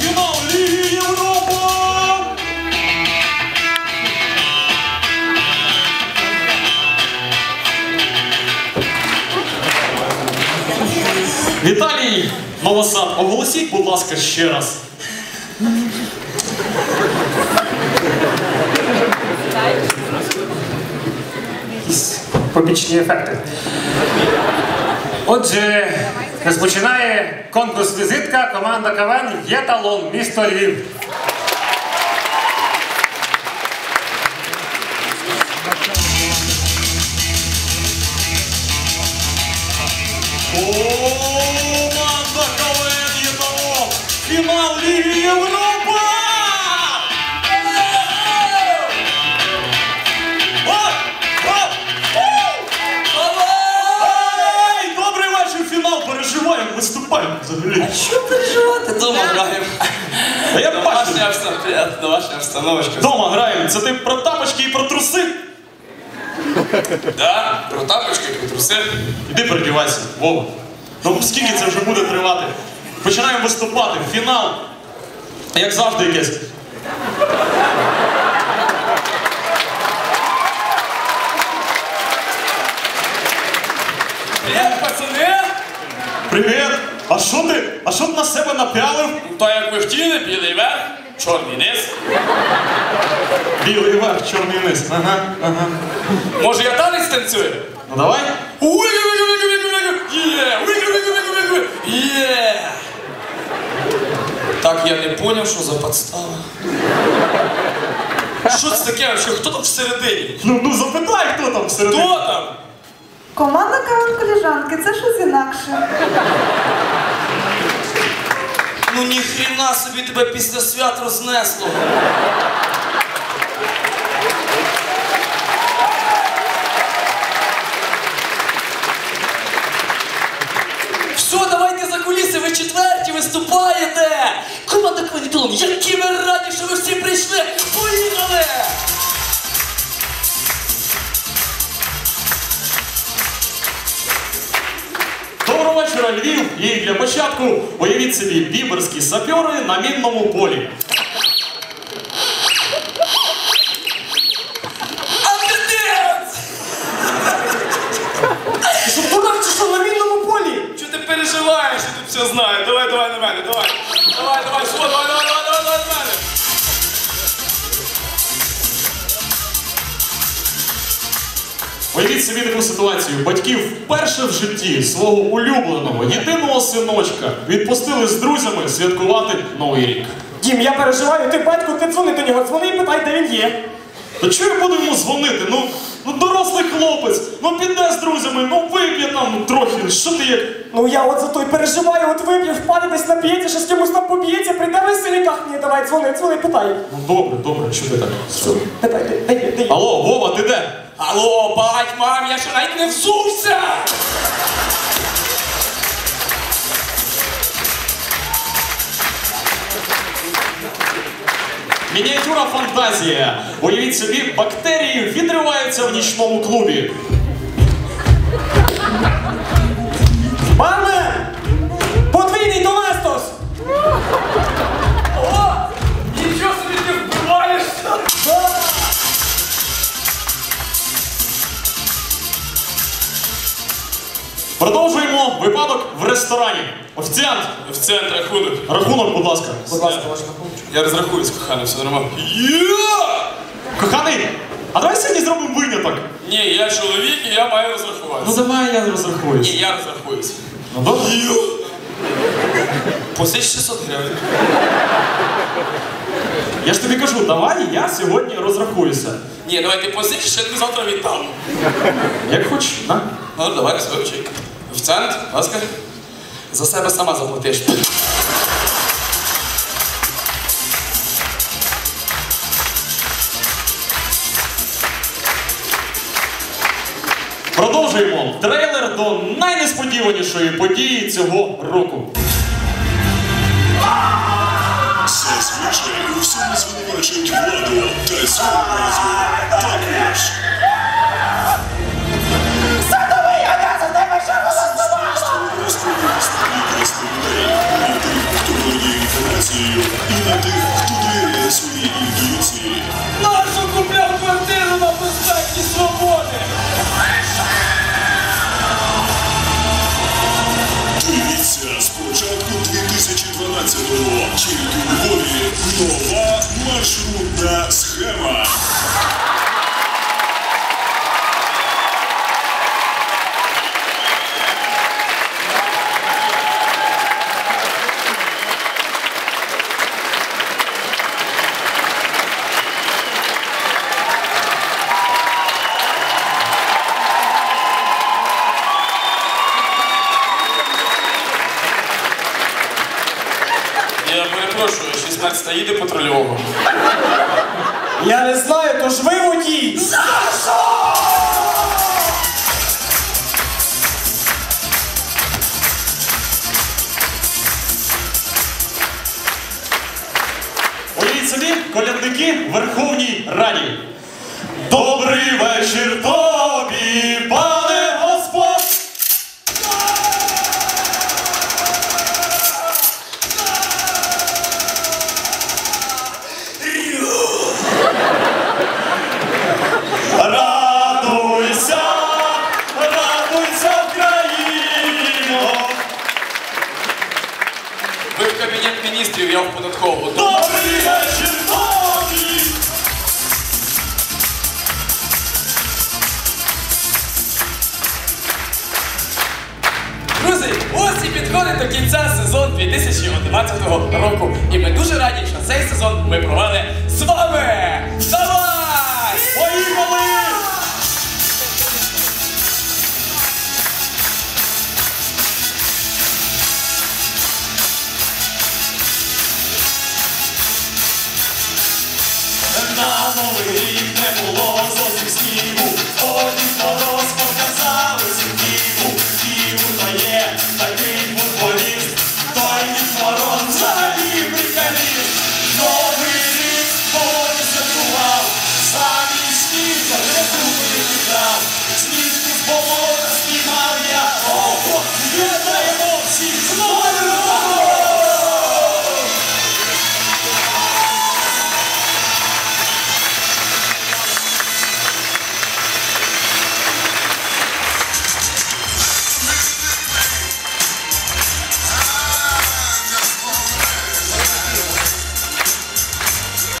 Фінал Ліги Європа! Віталій Новосад, оголосіть, будь ласка, ще раз. побічні ефекти. Отже, розпочинає конкурс візитка команда КВН є талон місто Львів. Команда КВН ЄТО! Фінал Ліги Європа! Взагалі. Що переживати? Дома граємо. А я бачу, Домашня обстановка, домашня обстановочка. вдома граємо. Це ти про тапочки і про труси? Да, про тапочки, про труси. Іди передівайся, Вова. Ну скільки це вже буде тривати? Починаємо виступати. Фінал. Як завжди, якесь. Привіт, пацани! Привіт! А що ти? А що ти на себе напялив? То як ви хотіли, білий верх, чорний низ. Білий верх, чорний низ. Ага, ага. Може я танець танцюю? Ну давай. Є! Є! Так я не поняв, що за подстава. Що це таке? Хто там всередині? Ну, ну запитай, хто там всередині. Хто там? Команда каван коліжанки, це щось інакше. Ну ніхрена собі тебе після свят рознесло. Все, давайте за куліси, ви четверті виступаєте! Команда Кванітолом, які ми раді, що ви всі прийшли! Поїхали! Доброго Львів! І для початку уявіть собі біберські сапьори на мінному полі. Що, дурак, чи що на мінному полі? Чого ти переживаєш, я тут все знаю? Давай, давай давай. Давай, собі таку ситуацію. Батьки вперше в житті свого улюбленого, єдиного синочка відпустили з друзями святкувати Новий рік. Дім, я переживаю, ти батько, ти дзвони до нього, дзвони і питай, де він є. Та чого я буду йому дзвонити? Ну, ну дорослий хлопець, ну піде з друзями, ну вип'є там трохи. Що ти як? Ну я от за той переживаю, от вип'є, впаде десь нап'ється, що з кимось там поб'ється, прийде веселі ні, давай, дзвони, дзвони, питай. Ну добре, добре, що ти так? Питай, де, де, є, де є? Алло, Вова, ти де? Алло, бать, мам, я ще навіть не взувся! Мініатюра фантазія. Уявіть собі, бактерії відриваються в нічному клубі. Маме! Подвійний доместос! випадок в ресторані. Офіціант, В центр рахунок. рахунок, будь ласка. Будь ласка, ваша рахуночка. Я розрахуюсь, кохане, все нормально. Є! Коханий, а давай сьогодні зробимо виняток. Ні, я чоловік і я маю Ну розрахуватися. давай я розрахуюсь. Ні, я розрахуюсь. Ну добре. Посич 600 гривень. Я ж тобі кажу, давай я сьогодні розрахуюся. Ні, давай ти посич, ще тобі завтра віддам. Як хочеш, на. Ну, давай, розрахуй. Офіціант, будь ласка. За себе сама заплатиш. Продовжуємо трейлер до найнесподіванішої події цього року. Зазвичай у всьому звинувачують владу та цього разу також. 16 їде патрульового. Я не знаю, то ж ви водій. Уявіть собі, колядники в Верховній Раді. Добрий вечір тобі, пане 2011 року. І ми дуже раді, що цей сезон ми провели з вами! Давай! Поїхали! На новий рік не було зовсім потім for more.